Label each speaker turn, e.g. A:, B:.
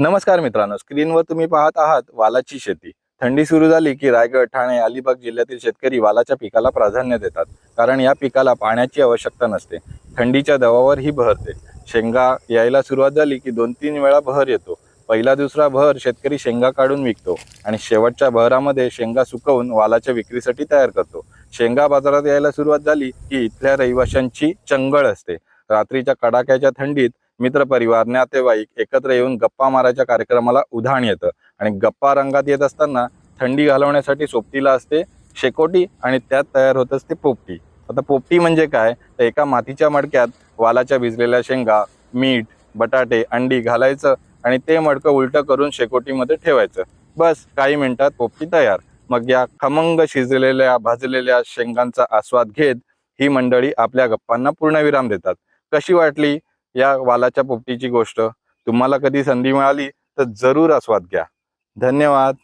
A: नमस्कार मित्रांनो स्क्रीनवर तुम्ही पाहत आहात वालाची शेती. थंडी सुरू झाली की रायगड ठाणे अलिबाग जिल्ह्यातील शेतकरी वालाच्या पिकाला प्राधान्य देतात कारण या पिकाला पाण्याची आवश्यकता नसते. थंडीच्या दवावर ही बहरते. शेंगा यायला सुरुवात झाली की दोन तीन वेळा बहर येतो. पहिला दुसरा बहर शेतकरी शेंगा काढून विकतो आणि शेवटच्या बहरामध्ये शेंगा सुकवून वालाच्या विक्रीसाठी तयार करतो. शेंगा बाजारात यायला सुरुवात झाली की इथल्या रहिवाशांची चंगळ असते. रात्रीच्या कडाक्याच्या थंडीत मित्रपरिवार नातेवाईक एकत्र येऊन गप्पा मारायच्या कार्यक्रमाला उधाण येतं. आणि गप्पा रंगात येत असताना थंडी घालवण्यासाठी सोबतीला असते शेकोटी आणि त्यात तयार होत असते पोपटी. आता पोपटी म्हणजे काय? तर एका मातीच्या मडक्यात वालाच्या भिजलेल्या शेंगा मीठ बटाटे अंडी घालायचं आणि ते मडकं उलटं करून शेकोटीमध्ये ठेवायचं. बस काही मिनिटात पोपटी तयार. मग या खमंग शिजलेल्या भाजलेल्या शेंगांचा आस्वाद घेत ही मंडळी आपल्या गप्पांना पूर्णविराम देतात. कशी वाटली? या वालाच्या पोपटीची गोष्ट. तुम्हाला कधी संधी मिळाली तर जरूर आस्वाद घ्या. धन्यवाद.